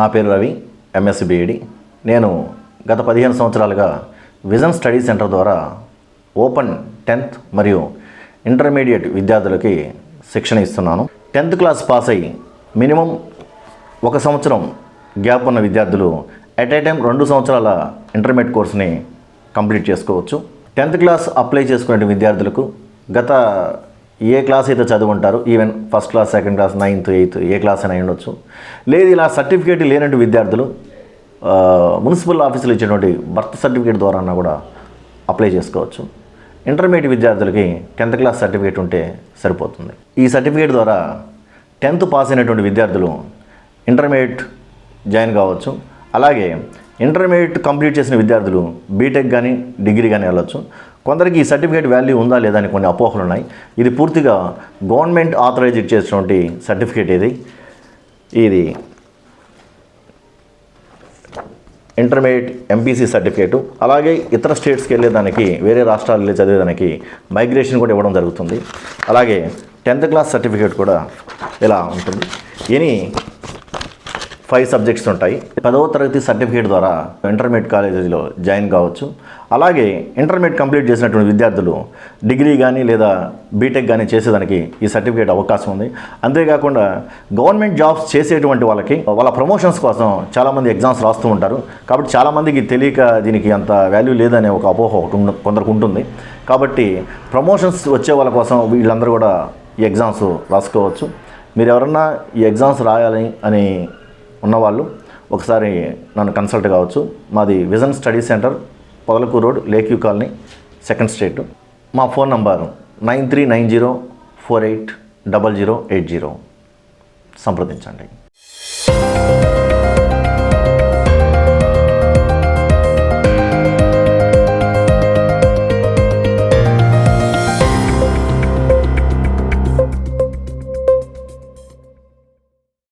నా పేరు Ravi MSc B Ed నేను గత పదిహేను సంవత్సరాలుగా విజన్ స్టడీ సెంటర్ ద్వారా ఓపెన్ టెన్త్ మరియు ఇంటర్మీడియట్ విద్యార్థులకి శిక్షణ ఇస్తున్నాను. టెన్త్ క్లాస్ పాస్ అయ్యి మినిమం ఒక సంవత్సరం గ్యాప్ ఉన్న విద్యార్థులు ఎట్ ఏ టైం రెండు సంవత్సరాల ఇంటర్మీడియట్ కోర్సుని కంప్లీట్ చేసుకోవచ్చు. టెన్త్ క్లాస్ అప్లై చేసుకునే విద్యార్థులకు గత ఏ క్లాస్ అయితే చదువుకుంటారు even first class second class ninth eighth ఏ క్లాస్ అయినా ఉండొచ్చు. లేదు ఇలా సర్టిఫికేట్ లేనట్టు విద్యార్థులు మున్సిపల్ ఆఫీసులు ఇచ్చినటువంటి బర్త్ సర్టిఫికేట్ ద్వారా కూడా అప్లై చేసుకోవచ్చు. ఇంటర్మీడియట్ విద్యార్థులకి టెన్త్ క్లాస్ సర్టిఫికేట్ ఉంటే సరిపోతుంది. ఈ సర్టిఫికేట్ ద్వారా టెన్త్ పాస్ అయినటువంటి విద్యార్థులు ఇంటర్మీడియట్ జాయిన్ కావచ్చు. అలాగే ఇంటర్మీడియట్ కంప్లీట్ చేసిన విద్యార్థులు బీటెక్ కానీ డిగ్రీ కానీ వెళ్ళొచ్చు. కొందరికి ఈ సర్టిఫికేట్ వాల్యూ ఉందా లేదా అని కొన్ని అపోహలు ఉన్నాయి. ఇది పూర్తిగా గవర్నమెంట్ ఆథరైజ్ చేసినటువంటి సర్టిఫికేట్ ఇది. ఇది ఇంటర్మీడియట్ ఎంపీసీ సర్టిఫికేటు. అలాగే ఇతర స్టేట్స్కి వెళ్ళేదానికి వేరే రాష్ట్రాలు వెళ్ళి చదివేదానికి మైగ్రేషన్ కూడా ఇవ్వడం జరుగుతుంది. అలాగే టెన్త్ క్లాస్ సర్టిఫికేట్ కూడా ఇలా ఉంటుంది. ఎనీ ఫైవ్ సబ్జెక్ట్స్ ఉంటాయి. పదవ తరగతి సర్టిఫికేట్ ద్వారా ఇంటర్మీడియట్ కాలేజీలో జాయిన్ కావచ్చు. అలాగే ఇంటర్మీడియట్ కంప్లీట్ చేసినటువంటి విద్యార్థులు డిగ్రీ కానీ లేదా బీటెక్ కానీ చేసేదానికి ఈ సర్టిఫికేట్ అవకాశం ఉంది. అంతేకాకుండా గవర్నమెంట్ జాబ్స్ చేసేటువంటి వాళ్ళకి వాళ్ళ ప్రమోషన్స్ కోసం చాలామంది ఎగ్జామ్స్ రాస్తూ ఉంటారు. కాబట్టి చాలామందికి తెలియక దీనికి అంత వాల్యూ లేదనే ఒక అపోహ కొందరికి ఉంటుంది. కాబట్టి ప్రమోషన్స్ వచ్చే వాళ్ళ కోసం వీళ్ళందరూ కూడా ఈ ఎగ్జామ్స్ రాసుకోవచ్చు. మీరు ఎవరన్నా ఈ ఎగ్జామ్స్ రాయాలి అని ఉన్నవాళ్ళు ఒకసారి నన్ను కన్సల్ట్ కావచ్చు. మాది vision study centre Podalakuru road lake U colony second street మా phone number nine three nine zero four eight double zero eight zero. సంప్రదించండి.